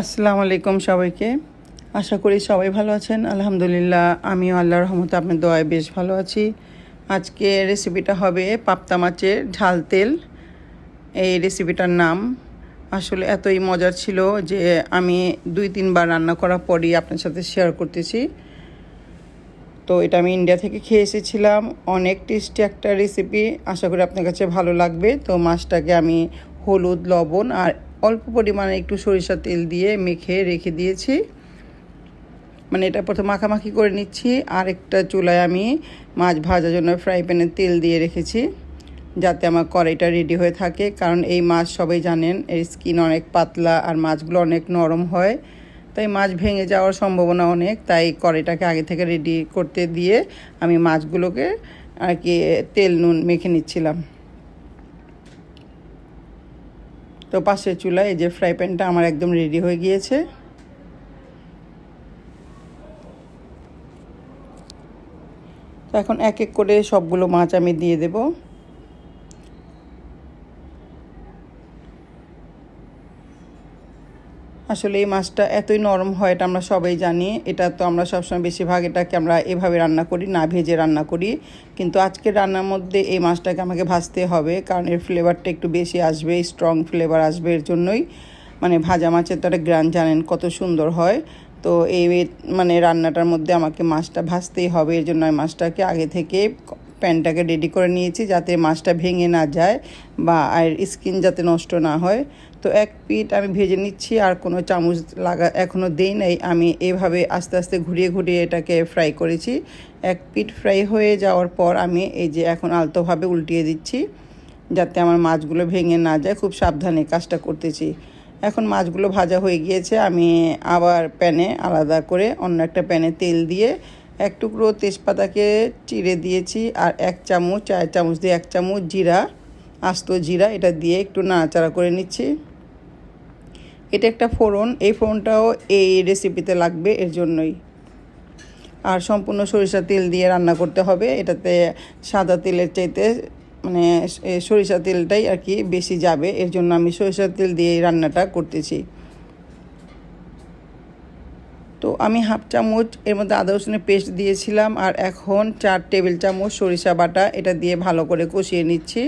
আসসালামু আলাইকুম সবাইকে। আশা করি সবাই ভালো আছেন। আলহামদুলিল্লাহ, আমিও আল্লাহর রহমতে আপনার দোয়ায় বেশ ভালো আছি। আজকে রেসিপিটা হবে পাপ্তা মাছের ঝাল তেল। এই রেসিপিটার নাম। আসলে এতই মজার ছিল যে আমি দুই, তিনবার রান্না করার পরই আপনার সাথে শেয়ার করতেছি। তো এটা আমি ইন্ডিয়া থেকে খেয়ে এসেছিলাম। অনেক টেস্টি একটা রেসিপি আশা করি আপনার কাছে ভালো লাগবে। তো মাছটাকে আমি হলুদ, লবণ আর অল্প পরিমাণে একটু সরিষার তেল দিয়ে মেখে রেখে দিয়েছি। মানে এটা প্রথম মাখামাখি করে নিচ্ছি। আর একটা চুলায় আমি মাছ ভাজার জন্য ফ্রাই প্যানে তেল দিয়ে রেখেছি, যাতে আমার কড়াইটা রেডি হয়ে থাকে। কারণ এই মাছ সবাই জানেন, এর স্কিন অনেক পাতলা আর মাছগুলো অনেক নরম হয়। তাই মাছ ভেঙে যাওয়ার সম্ভাবনা অনেক। তাই কড়াইটাকে আগে থেকে রেডি করতে দিয়ে আমি মাছগুলোকে আর কি তেল নুন মেখে নিচ্ছিলাম। তো পাশের চুলায় এই যে ফ্রাই প্যানটা আমার একদম রেডি হয়ে গিয়েছে। তো এখন এক এক করে সবগুলো মাছ আমি দিয়ে দেব। আসলে এই মাছটা এতই নরম হয়, এটা আমরা সবাই জানি। এটা তো আমরা সবসময় বেশিরভাগ এটাকে আমরা এভাবে রান্না করি, না ভেজে রান্না করি। কিন্তু আজকের রান্নার মধ্যে এই মাছটাকে আমাকে ভাজতে হবে, কারণ এর ফ্লেভারটা একটু বেশি আসবে স্ট্রং ফ্লেভার আসবে এর জন্যই। মানে ভাজা মাছের তো একটা গ্রান, জানেন কত সুন্দর হয়। তো এই মানে রান্নাটার মধ্যে আমাকে মাছটা ভাজতেই হবে, এর জন্য আমি মাছটাকে আগে থেকে প্যানটাকে রেডি করে নিয়েছি, যাতে মাছটা ভেঙে না যায় বা আর স্কিন যাতে নষ্ট না হয়। তো এক পিঠ আমি ভেজে নিচ্ছি আর কোনো চামচ লাগা এখনও দেই নাই। আমি এভাবে আস্তে আস্তে ঘুরিয়ে ঘুরিয়ে এটাকে ফ্রাই করেছি। এক পিঠ ফ্রাই হয়ে যাওয়ার পর আমি এই যে এখন আলতোভাবে উল্টিয়ে দিচ্ছি যাতে আমার মাছগুলো ভেঙে না যায়। খুব সাবধানে কাজটা করতেছি। এখন মাছগুলো ভাজা হয়ে গিয়েছে। আমি আবার প্যানে আলাদা করে অন্য একটা প্যানে তেল দিয়ে এক টুকরো তেজপাতাকে চিড়ে দিয়েছি আর এক চামচ, চার চামচ দিয়ে এক চামচ জিরা, আস্ত জিরা, এটা দিয়ে একটু নাড়াচাড়া করে নিচ্ছি। এটা একটা ফোড়ন, এই ফোড়নটাও এই রেসিপিতে লাগবে এর জন্যই। আর সম্পূর্ণ সরিষা তেল দিয়ে রান্না করতে হবে, এটাতে সাদা তেলের চাইতে মানে সরিষা তেলটাই আর কি বেশি যাবে, এর জন্য আমি সরিষার তেল দিয়ে রান্নাটা করতেছি। তো আমি হাফ চামচ, এর মধ্যে আদা রসুনের পেস্ট দিয়েছিলাম, আর এখন চার টেবিল চামচ সরিষা বাটা, এটা দিয়ে ভালো করে কষিয়ে নিচ্ছি।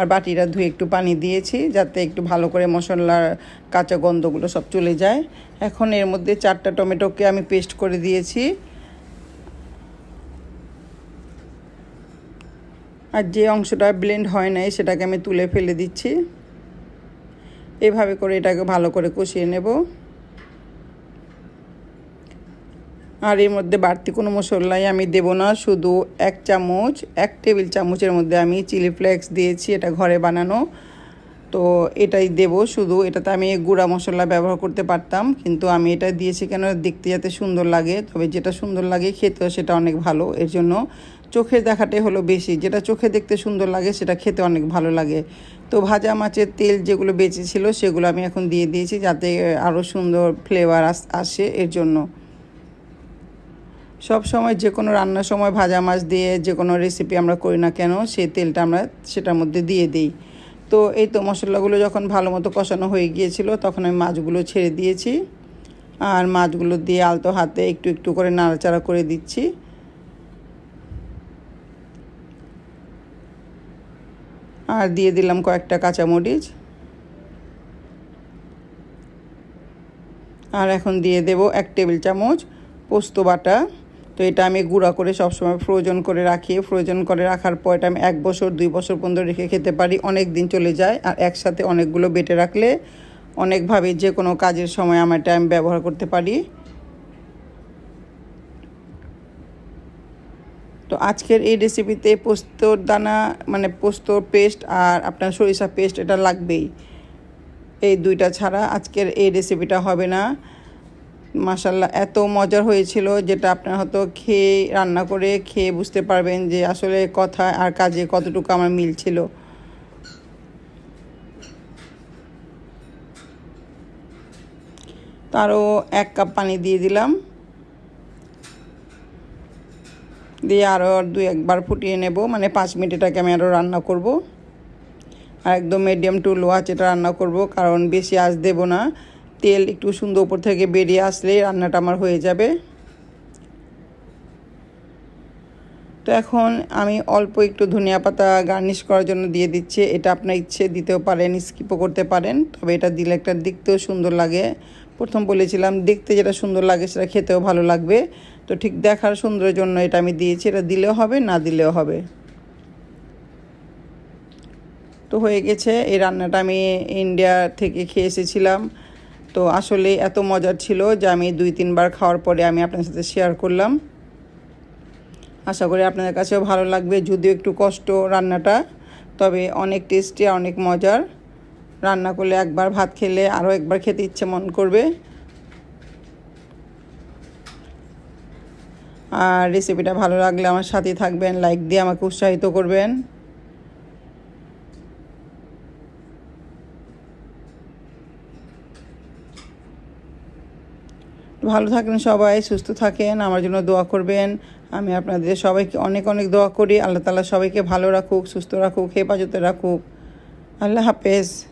আর বাটিটা ধুয়ে একটু পানি দিয়েছি যাতে একটু ভালো করে মশলার কাঁচা গন্ধগুলো সব চলে যায়। এখন এর মধ্যে চারটা টমেটোকে আমি পেস্ট করে দিয়েছি। আর যে অংশটা ব্লেন্ড হয় নাই সেটাকে আমি তুলে ফেলে দিচ্ছি। এভাবে করে এটাকে ভালো করে কষিয়ে নেব। আর এর মধ্যে বাড়তি কোনো মশলাই আমি দেব না, শুধু এক চামচ, এক টেবিল চামচের মধ্যে আমি চিলি ফ্লেক্স দিয়েছি, এটা ঘরে বানানো। তো এটাই দেব শুধু, এটাতে আমি গুঁড়া মশলা ব্যবহার করতে পারতাম, কিন্তু আমি এটা দিয়েছি কেন? দেখতে যাতে সুন্দর লাগে, তবে যেটা সুন্দর লাগে খেতেও সেটা অনেক ভালো, এর জন্য চোখের দেখাটাই হলো বেশি। যেটা চোখে দেখতে সুন্দর লাগে, সেটা খেতে অনেক ভালো লাগে। তো ভাজা মাছের তেল যেগুলো বেঁচে ছিল সেগুলো আমি এখন দিয়ে দিয়েছি যাতে আরও সুন্দর ফ্লেভার আসে, এর জন্য। সব সময় যে কোনো রান্নার সময় ভাজা মাছ দিয়ে যে কোনো রেসিপি আমরা করি না কেন, সেই তেলটা আমরা সেটার মধ্যে দিয়ে দিই। তো এই তো মশলাগুলো যখন ভালো মতো কষানো হয়ে গিয়েছিল, তখন আমি মাছগুলো ছেড়ে দিয়েছি। আর মাছগুলো দিয়ে আলতো হাতে একটু একটু করে নাড়াচাড়া করে দিচ্ছি। আর দিয়ে দিলাম কয়েকটা কাঁচামরিচ। আর এখন দিয়ে দেব এক টেবিল চামচ পোস্ত বাটা। তো এটা আমি গুঁড়া করে সবসময় ফ্রোজন করে রাখি। ফ্রোজন করে রাখার পর এটা আমি এক বছর, দুই বছর পর্যন্ত রেখে খেতে পারি। অনেক দিন চলে যায় আর একসাথে অনেকগুলো বেটে রাখলে অনেকভাবে যে কোনো কাজের সময় আমার এটা আমি ব্যবহার করতে পারি। তো আজকের এই রেসিপিতে পোস্তর দানা মানে পোস্তর পেস্ট আর আপনার সরিষা পেস্ট এটা লাগবেই। এই দুইটা ছাড়া আজকের এই রেসিপিটা হবে না। মাসাল্লাহ এত মজার হয়েছিল যেটা আপনার হয়তো খেয়ে, রান্না করে খেয়ে বুঝতে পারবেন যে আসলে কথা আর কাজে কতটুকু আমার মিল ছিল। তারও এক কাপ পানি দিয়ে দিলাম। দিয়ে আরও দুই একবার ফুটিয়ে নেব মানে পাঁচ মিনিট এটাকে আমি আরও রান্না করব। আর একদম মিডিয়াম টু লো আঁচ এটা রান্না করব, কারণ বেশি আঁচ দেব না। তেল একটু সুন্দর উপর থেকে বেরিয়ে আসলে রান্নাটা আমার হয়ে যাবে। তো এখন আমি অল্প একটু ধনিয়া পাতা গার্নিশ করার জন্য দিয়ে দিচ্ছি। এটা আপনার ইচ্ছে দিতেও পারেন, স্কিপও করতে পারেন, তবে এটা দিলে একটা দেখতেও সুন্দর লাগে। প্রথম বলেছিলাম, দেখতে যেটা সুন্দর লাগে সেটা খেতেও ভালো লাগবে। তো ঠিক দেখার সুন্দরের জন্য এটা আমি দিয়েছি। এটা দিলেও হবে, না দিলেও হবে। তো হয়ে গেছে, এই রান্নাটা আমি ইন্ডিয়া থেকে খেয়ে এসেছিলাম। তো আসলে এত মজার ছিল যে আমি দুই, তিনবার খাওয়ার পরে আমি আপনার সাথে শেয়ার করলাম। আশা করি আপনাদের কাছেও ভালো লাগবে, যদিও একটু কষ্ট রান্নাটা, তবে অনেক টেস্টি অনেক মজার। রান্না করলে একবার ভাত খেলে আরও একবার খেতে ইচ্ছে মন করবে। আর রেসিপিটা ভালো লাগলে আমার সাথে থাকবেন লাইক দিয়ে আমাকে উৎসাহিত করবেন। ভালো থাকেন সবাই, সুস্থ থাকেন, আমার জন্য দোয়া করবেন। আমি আপনাদের সবাইকে অনেক অনেক দোয়া করি। আল্লাহ তালা সবাইকে ভালো রাখুক, সুস্থ রাখুক, হেফাজতে রাখুক। আল্লাহ হাফেজ।